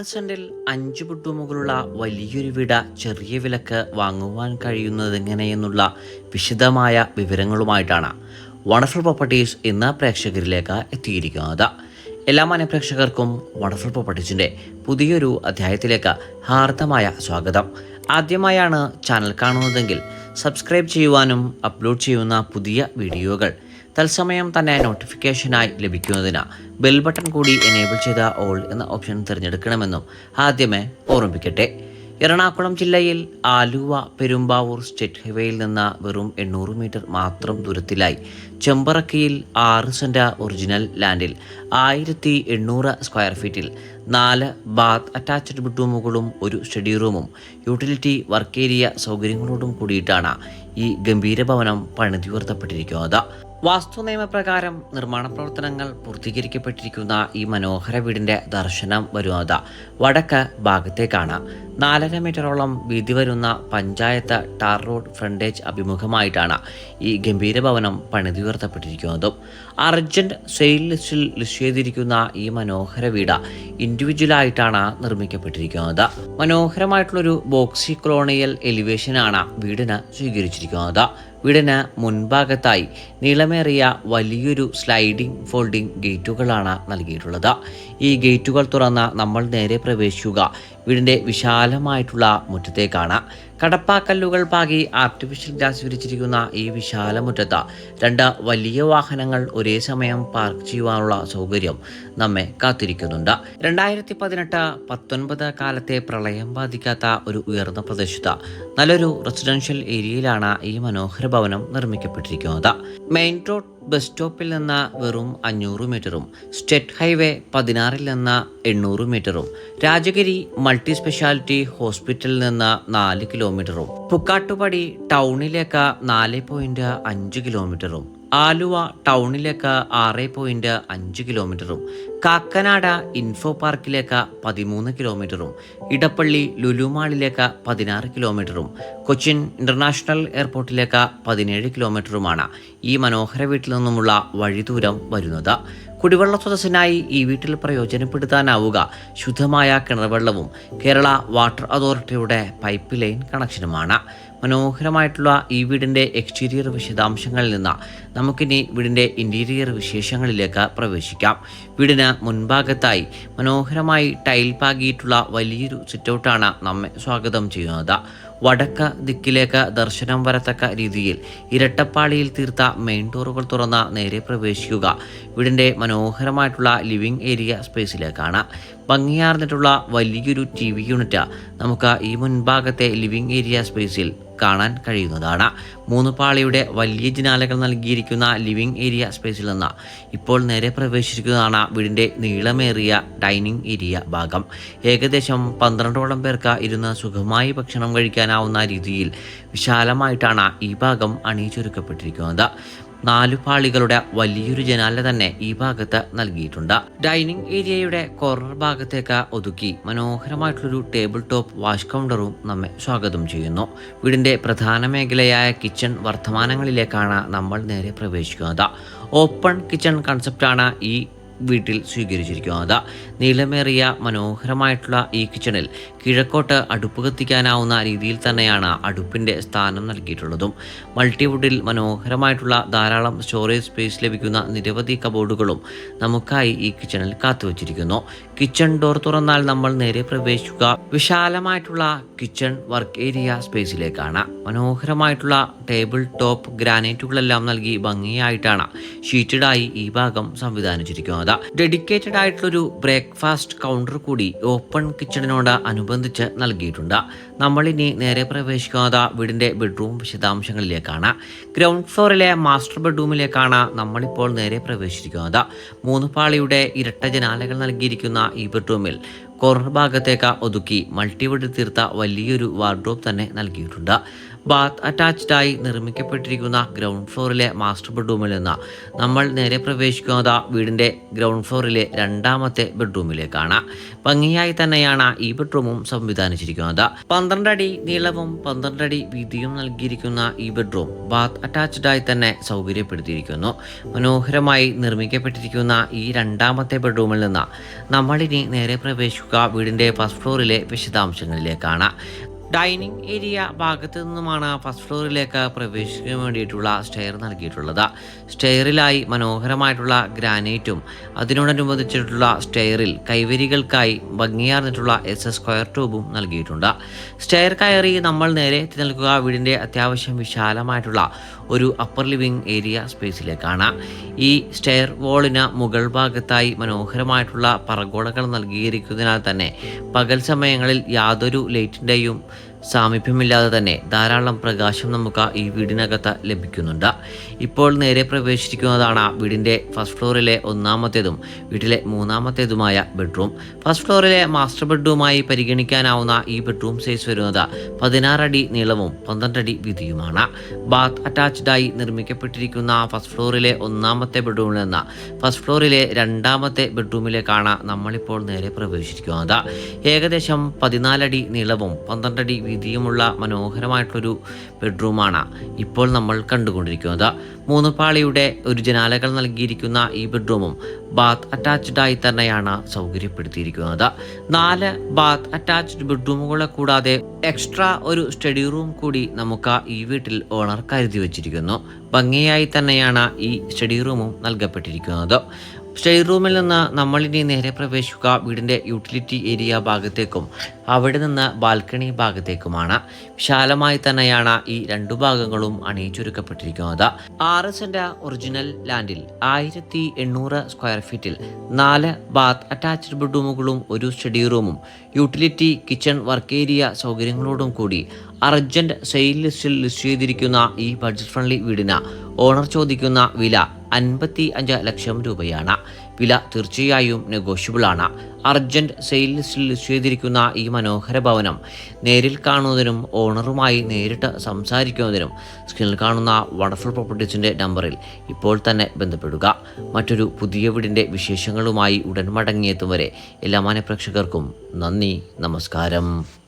ആറ് സെന്റിൽ അഞ്ച് പുട്ടുമുകളുള്ള വലിയൊരു വിട ചെറിയ വിലക്ക് വാങ്ങുവാൻ കഴിയുന്നതെങ്ങനെയെന്നുള്ള വിശദമായ വിവരങ്ങളുമായിട്ടാണ് വണ്ടർഫുൾ പ്രോപ്പർട്ടീസ് എന്ന പ്രേക്ഷകരിലേക്ക് എത്തിയിരിക്കുന്നത്. എല്ലാ മനഃപ്രേക്ഷകർക്കും വണ്ടർഫുൾ പ്രോപ്പർട്ടീസിന്റെ പുതിയൊരു അധ്യായത്തിലേക്ക് ഹാർദമായ സ്വാഗതം. ആദ്യമായാണ് ചാനൽ കാണുന്നതെങ്കിൽ സബ്സ്ക്രൈബ് ചെയ്യുവാനും അപ്ലോഡ് ചെയ്യുന്ന പുതിയ വീഡിയോകൾ തത്സമയം തന്നെ നോട്ടിഫിക്കേഷനായി ലഭിക്കുന്നതിന് ബെൽ ബട്ടൺ കൂടി എനേബിൾ ചെയ്ത ഓൾ എന്ന ഓപ്ഷൻ തിരഞ്ഞെടുക്കണമെന്നും ആദ്യമേ ഓർമ്മിപ്പിക്കട്ടെ. എറണാകുളം ജില്ലയിൽ ആലുവ പെരുമ്പാവൂർ സ്റ്റേറ്റ് ഹൈവേയിൽ നിന്ന് വെറും എണ്ണൂറ് മീറ്റർ മാത്രം ദൂരത്തിലായി ചെമ്പറക്കയിൽ ആറ് സെന്റ ഒറിജിനൽ ലാൻഡിൽ ആയിരത്തി എണ്ണൂറ് സ്ക്വയർ ഫീറ്റിൽ നാല് ബാത്ത് അറ്റാച്ച്ഡ് ബെഡ്റൂമുകളും ഒരു സ്റ്റഡി റൂമും യൂട്ടിലിറ്റി വർക്ക് ഏരിയ സൗകര്യങ്ങളോടും കൂടിയിട്ടാണ് ഈ ഗംഭീര ഭവനം പണിതുയർത്തപ്പെട്ടിരിക്കുന്നത് വാസ്തു നിയമപ്രകാരം നിർമ്മാണ പ്രവർത്തനങ്ങൾ പൂർത്തീകരിക്കപ്പെട്ടിരിക്കുന്ന ഈ മനോഹര വീടിന്റെ ദർശനം വരുന്നത് വടക്ക് ഭാഗത്തേക്കാണ്. നാലര മീറ്ററോളം വീതി വരുന്ന പഞ്ചായത്ത് ടാർ റോഡ് ഫ്രണ്ടേജ് അഭിമുഖമായിട്ടാണ് ഈ ഗംഭീര ഭവനം പണിതുയർത്തപ്പെട്ടിരിക്കുന്നതും. അർജന്റ് സെയിൽ ലിസ്റ്റിൽ ലിസ്റ്റ് ചെയ്തിരിക്കുന്ന ഈ മനോഹര വീട് ഇൻഡിവിജ്വലായിട്ടാണ് നിർമ്മിക്കപ്പെട്ടിരിക്കുന്നത്. മനോഹരമായിട്ടുള്ളൊരു ബോക്സി കൊളോണിയൽ എലിവേഷനാണ് വീടിന് സ്വീകരിച്ചിരിക്കുന്നത്. വീടിന് മുൻഭാഗത്തായി നീളമേറിയ വലിയൊരു സ്ലൈഡിംഗ് ഫോൾഡിംഗ് ഗേറ്റുകളാണ് നൽകിയിട്ടുള്ളത്. ഈ ഗേറ്റുകൾ തുറന്ന് നമ്മൾ നേരെ പ്രവേശിക്കുക. വീടിന്റെ വിശാലമായിട്ടുള്ള മുറ്റത്തേക്കാണ്. കടപ്പാക്കല്ലുകൾ പാകി ആർട്ടിഫിഷ്യൽ ഗ്ലാസ് വിരിച്ചിരിക്കുന്ന ഈ വിശാല മുറ്റത്ത് രണ്ട് വലിയ വാഹനങ്ങൾ ഒരേ സമയം പാർക്ക് ചെയ്യുവാനുള്ള സൗകര്യം നമ്മെ കാത്തിരിക്കുന്നുണ്ട്. രണ്ടായിരത്തി പതിനെട്ട് പത്തൊൻപത് കാലത്തെ പ്രളയം ബാധിക്കാത്ത ഒരു ഉയർന്ന പ്രദേശത്ത് നല്ലൊരു റെസിഡൻഷ്യൽ ഏരിയയിലാണ് ഈ മനോഹര ഭവനം നിർമ്മിക്കപ്പെട്ടിരിക്കുന്നത്. മെയിൻ റോഡ് ബസ് സ്റ്റോപ്പിൽ നിന്ന് വെറും അഞ്ഞൂറ് മീറ്ററും സ്റ്റേറ്റ് ഹൈവേ പതിനാറിൽ നിന്ന് എണ്ണൂറ് മീറ്ററും രാജഗിരി മൾട്ടി സ്പെഷ്യാലിറ്റി ഹോസ്പിറ്റലിൽ നിന്ന് നാല് കിലോമീറ്ററും പുക്കാട്ടുപടി ടൗണിലേക്ക് നാല് പോയിന്റ് അഞ്ച് കിലോമീറ്ററും ആലുവ ടൗണിലേക്ക് ആറ് പോയിന്റ് അഞ്ച് കിലോമീറ്ററും കാക്കനാട് ഇൻഫോ പാർക്കിലേക്ക് പതിമൂന്ന് കിലോമീറ്ററും ഇടപ്പള്ളി ലുലുമാളിലേക്ക് പതിനാറ് കിലോമീറ്ററും കൊച്ചിൻ ഇന്റർനാഷണൽ എയർപോർട്ടിലേക്ക് പതിനേഴ് കിലോമീറ്ററുമാണ് ഈ മനോഹര വീട്ടിൽ നിന്നുമുള്ള വഴിദൂരം വരുന്നത്. കുടിവെള്ള സ്രോതസ്സിനായി ഈ വീട്ടിൽ പ്രയോജനപ്പെടുത്താനാവുക. ശുദ്ധമായ കിണർവെള്ളവും കേരള വാട്ടർ അതോറിറ്റിയുടെ പൈപ്പ് ലൈൻ കണക്ഷനുമാണ് മനോഹരമായിട്ടുള്ള ഈ വീടിന്റെ എക്സ്റ്റീരിയർ വിശദാംശങ്ങളിൽ നിന്ന് നമുക്കിനി വീടിന്റെ ഇന്റീരിയർ വിശേഷങ്ങളിലേക്ക് പ്രവേശിക്കാം. വീടിന് മുൻഭാഗത്തായി മനോഹരമായി ടൈൽ പാകിയിട്ടുള്ള വലിയൊരു സിറ്റൗട്ടാണ് നമ്മെ സ്വാഗതം ചെയ്യുന്നത്. വടക്ക് ദിക്കിലേക്ക് ദർശനം വരത്തക്ക രീതിയിൽ ഇരട്ടപ്പാളിയിൽ തീർത്ത മെയിൻ ഡോറുകൾ തുറന്ന് നേരെ പ്രവേശിക്കുക. വീടിന്റെ മനോഹരമായിട്ടുള്ള ലിവിംഗ് ഏരിയ സ്പേസിലേക്കാണ് ഭംഗിയാർന്നിട്ടുള്ള വലിയൊരു ടി വി യൂണിറ്റ് നമുക്ക് ഈ മുൻഭാഗത്തെ ലിവിംഗ് ഏരിയ സ്പേസിൽ കാണാൻ കഴിയുന്നതാണ്. മൂന്ന് പാളിയുടെ വലിയ ജനാലകൾ നൽകിയിരിക്കുന്ന ലിവിംഗ് ഏരിയ സ്പേസിൽ നിന്ന് ഇപ്പോൾ നേരെ പ്രവേശിച്ചിരിക്കുന്നതാണ് വീടിന്റെ നീളമേറിയ ഡൈനിങ് ഏരിയ ഭാഗം. ഏകദേശം പന്ത്രണ്ടോളം പേർക്ക് ഇരുന്ന് സുഖമായി ഭക്ഷണം കഴിക്കാനാവുന്ന രീതിയിൽ വിശാലമായിട്ടാണ് ഈ ഭാഗം അണിയിച്ചൊരുക്കപ്പെട്ടിരിക്കുന്നത്. നാലു പാളികളുടെ വലിയൊരു ജനാല തന്നെ ഈ ഭാഗത്ത് നൽകിയിട്ടുണ്ട്. ഡൈനിങ് ഏരിയയുടെ കോർണർ ഭാഗത്തേക്ക് ഒതുക്കി മനോഹരമായിട്ടുള്ളൊരു ടേബിൾ ടോപ്പ് വാഷ് കൗണ്ടറും നമ്മെ സ്വാഗതം ചെയ്യുന്നു. വീടിന്റെ പ്രധാന മേഖലയായ കിച്ചൺ വർത്തമാനങ്ങളിലേക്കാണ് നമ്മൾ നേരെ പ്രവേശിക്കുന്നത്. ഓപ്പൺ കിച്ചൺ കൺസെപ്റ്റാണ് ഈ വീട്ടിൽ സ്വീകരിച്ചിരിക്കുന്നത് നീളമേറിയ മനോഹരമായിട്ടുള്ള ഈ കിച്ചണിൽ കിഴക്കോട്ട് അടുപ്പ് കത്തിക്കാനാവുന്ന രീതിയിൽ തന്നെയാണ് അടുപ്പിന്റെ സ്ഥാനം നൽകിയിട്ടുള്ളതും. മൾട്ടിവുഡിൽ മനോഹരമായിട്ടുള്ള ധാരാളം സ്റ്റോറേജ് സ്പേസ് ലഭിക്കുന്ന നിരവധി കബോർഡുകളും നമുക്കായി ഈ കിച്ചണിൽ കാത്തുവച്ചിരിക്കുന്നു. കിച്ചൺ ഡോർ തുറന്നാൽ നമ്മൾ നേരെ പ്രവേശിക്കുക. വിശാലമായിട്ടുള്ള കിച്ചൺ വർക്ക് ഏരിയ സ്പേസിലേക്കാണ്. മനോഹരമായിട്ടുള്ള ടേബിൾ ടോപ്പ് ഗ്രാനൈറ്റുകളെല്ലാം നൽകി ഭംഗിയായിട്ടാണ് ഷീറ്റഡായി ഈ ഭാഗം സംവിധാനിച്ചിരിക്കുന്നത്. ഡെഡിക്കേറ്റഡ് ആയിട്ടുള്ളൊരു ബ്രേക്ക്ഫാസ്റ്റ് കൗണ്ടർ കൂടി ഓപ്പൺ കിച്ചണിനോട് അനുബന്ധിച്ച് നൽകിയിട്ടുണ്ട്. നമ്മളിനി നേരെ പ്രവേശിക്കുന്നത് വീടിന്റെ ബെഡ്റൂം വിശദാംശങ്ങളിലേക്കാണ്. ഗ്രൗണ്ട് ഫ്ലോറിലെ മാസ്റ്റർ ബെഡ്റൂമിലേക്കാണ് നമ്മളിപ്പോൾ നേരെ പ്രവേശിച്ചിരിക്കുന്നത്. മൂന്ന് പാളിയുടെ ഇരട്ട ജനാലകൾ നൽകിയിരിക്കുന്ന ഈ ബെഡ്റൂമിൽ കോർണർ ഭാഗത്തേക്ക് ഒതുക്കി മൾട്ടിവെഡ് തീർത്ത വലിയൊരു വാർഡ്രോബ് തന്നെ നൽകിയിട്ടുണ്ട്. ബാത്ത് അറ്റാച്ച്ഡായി നിർമ്മിക്കപ്പെട്ടിരിക്കുന്ന ഗ്രൗണ്ട് ഫ്ലോറിലെ മാസ്റ്റർ ബെഡ്റൂമിൽ നിന്ന് നമ്മൾ നേരെ പ്രവേശിക്കുന്നത് വീടിന്റെ ഗ്രൗണ്ട് ഫ്ലോറിലെ രണ്ടാമത്തെ ബെഡ്റൂമിലേക്കാണ്. ഭംഗിയായി തന്നെയാണ് ഈ ബെഡ്റൂമും സംവിധാനിച്ചിരിക്കുന്നത്. പന്ത്രണ്ട് അടി നീളവും പന്ത്രണ്ട് അടി വീതിയും നൽകിയിരിക്കുന്ന ഈ ബെഡ്റൂം ബാത്ത് അറ്റാച്ച്ഡായി തന്നെ സൗകര്യപ്പെടുത്തിയിരിക്കുന്നു. മനോഹരമായി നിർമ്മിക്കപ്പെട്ടിരിക്കുന്ന ഈ രണ്ടാമത്തെ ബെഡ്റൂമിൽ നിന്ന് നമ്മളിനി നേരെ പ്രവേശിക്കുക വീടിന്റെ ഫസ്റ്റ് ഫ്ലോറിലെ വിശദാംശങ്ങളിലേക്കാണ്. ഡൈനിങ് ഏരിയ ഭാഗത്ത് നിന്നുമാണ് ഫസ്റ്റ് ഫ്ലോറിലേക്ക് പ്രവേശിക്കാൻ വേണ്ടിയിട്ടുള്ള സ്റ്റെയർ നൽകിയിട്ടുള്ളത്. സ്റ്റെയറിലായി മനോഹരമായിട്ടുള്ള ഗ്രാനൈറ്റും അതിനോടനുബന്ധിച്ചിട്ടുള്ള സ്റ്റെയറിൽ കൈവരികൾക്കായി ഭംഗിയാർന്നിട്ടുള്ള എസ് എസ് സ്ക്വയർ ട്യൂബും നൽകിയിട്ടുണ്ട്. സ്റ്റെയർ കയറി നമ്മൾ നേരെ എത്തി നിൽക്കുക വീടിന്റെ അത്യാവശ്യം വിശാലമായിട്ടുള്ള ഒരു അപ്പർ ലിവിംഗ് ഏരിയ സ്പേസിലേക്കാണ് ഈ സ്റ്റെയർ വോളിന് മുകൾ ഭാഗത്തായി മനോഹരമായിട്ടുള്ള പറഗോളകൾ നൽകിയിരിക്കുന്നതിനാൽ തന്നെ പകൽ സമയങ്ങളിൽ യാതൊരു ലൈറ്റിന്റെയും സാമീപ്യമില്ലാതെ തന്നെ ധാരാളം പ്രകാശം നമുക്ക് ഈ വീടിനകത്ത് ലഭിക്കുന്നുണ്ട്. ഇപ്പോൾ നേരെ പ്രവേശിക്കുന്നതാണ് വീടിന്റെ ഫസ്റ്റ് ഫ്ലോറിലെ ഒന്നാമത്തേതും വീട്ടിലെ മൂന്നാമത്തേതുമായ ബെഡ്റൂം. ഫസ്റ്റ് ഫ്ലോറിലെ മാസ്റ്റർ ബെഡ്റൂമായി പരിഗണിക്കാനാവുന്ന ഈ ബെഡ്റൂം സൈസ് വരുന്നത് പതിനാറടി നീളവും പന്ത്രണ്ടടി വീതിയുമാണ്. ബാത്ത് അറ്റാച്ച്ഡായി നിർമ്മിക്കപ്പെട്ടിരിക്കുന്ന ഫസ്റ്റ് ഫ്ലോറിലെ ഒന്നാമത്തെ ബെഡ്റൂമിൽ നിന്ന് ഫസ്റ്റ് ഫ്ലോറിലെ രണ്ടാമത്തെ ബെഡ്റൂമിലേക്കാണ് നമ്മളിപ്പോൾ നേരെ പ്രവേശിക്കുന്നത് ഏകദേശം പതിനാലടി നീളവും പന്ത്രണ്ടടി വീതിയുമുള്ള മനോഹരമായിട്ടുള്ളൊരു ബെഡ്റൂമാണ് ഇപ്പോൾ നമ്മൾ കണ്ടുകൊണ്ടിരിക്കുന്നത്. മൂന്ന് പാളിയുടെ ഒരു ജനാലകൾ നൽകിയിരിക്കുന്ന ഈ ബെഡ്റൂമും ബാത്ത് അറ്റാച്ച്ഡായി തന്നെയാണ് സൗകര്യപ്പെടുത്തിയിരിക്കുന്നത്. നാല് ബാത്ത് അറ്റാച്ച്ഡ് ബെഡ്റൂമുകളെ കൂടാതെ എക്സ്ട്രാ ഒരു സ്റ്റഡി റൂം കൂടി നമുക്ക് ഈ വീട്ടിൽ ഓണർ കരുതി വച്ചിരിക്കുന്നു. ഭംഗിയായി തന്നെയാണ് ഈ സ്റ്റഡി റൂമും നൽകപ്പെട്ടിരിക്കുന്നത്. സ്റ്റഡി റൂമിൽ നിന്ന് നമ്മളിനി നേരെ പ്രവേശിക്കുക വീടിന്റെ യൂട്ടിലിറ്റി ഏരിയ ഭാഗത്തേക്കും അവിടെ നിന്ന് ബാൽക്കണി ഭാഗത്തേക്കുമാണ്. വിശാലമായി തന്നെയാണ് ഈ രണ്ടു ഭാഗങ്ങളും അണിയിച്ചൊരുക്കപ്പെട്ടിരിക്കുന്നത്. ആറ് സെന്റ് ഒറിജിനൽ ലാൻഡിൽ ആയിരത്തി എണ്ണൂറ് സ്ക്വയർ ഫീറ്റിൽ നാല് ബാത്ത് അറ്റാച്ച്ഡ് ബെഡ്റൂമുകളും ഒരു സ്റ്റഡി റൂമും യൂട്ടിലിറ്റി കിച്ചൺ വർക്ക് ഏരിയ സൗകര്യങ്ങളോടും കൂടി അർജന്റ് സെയിൽ ലിസ്റ്റിൽ ലിസ്റ്റ് ചെയ്തിരിക്കുന്ന ഈ ബഡ്ജറ്റ് ഫ്രണ്ട്ലി വീടിന് ഓണർ ചോദിക്കുന്ന വില അൻപത്തി അഞ്ച് ലക്ഷം രൂപയാണ്. വില തീർച്ചയായും നെഗോഷ്യബിൾ ആണ്. അർജന്റ് സെയിൽ ലിസ്റ്റിൽ ലിസ്റ്റ് ചെയ്തിരിക്കുന്ന ഈ മനോഹര ഭവനം നേരിൽ കാണുന്നതിനും ഓണറുമായി നേരിട്ട് സംസാരിക്കുന്നതിനും സ്ക്രീനിൽ കാണുന്ന വണ്ടർഫുൾ പ്രോപ്പർട്ടീസിന്റെ നമ്പറിൽ ഇപ്പോൾ തന്നെ ബന്ധപ്പെടുക. മറ്റൊരു പുതിയ വീടിന്റെ വിശേഷങ്ങളുമായി ഉടൻ മടങ്ങിയെത്തും വരെ എല്ലാ മാനപ്രേക്ഷകർക്കും നന്ദി നമസ്കാരം.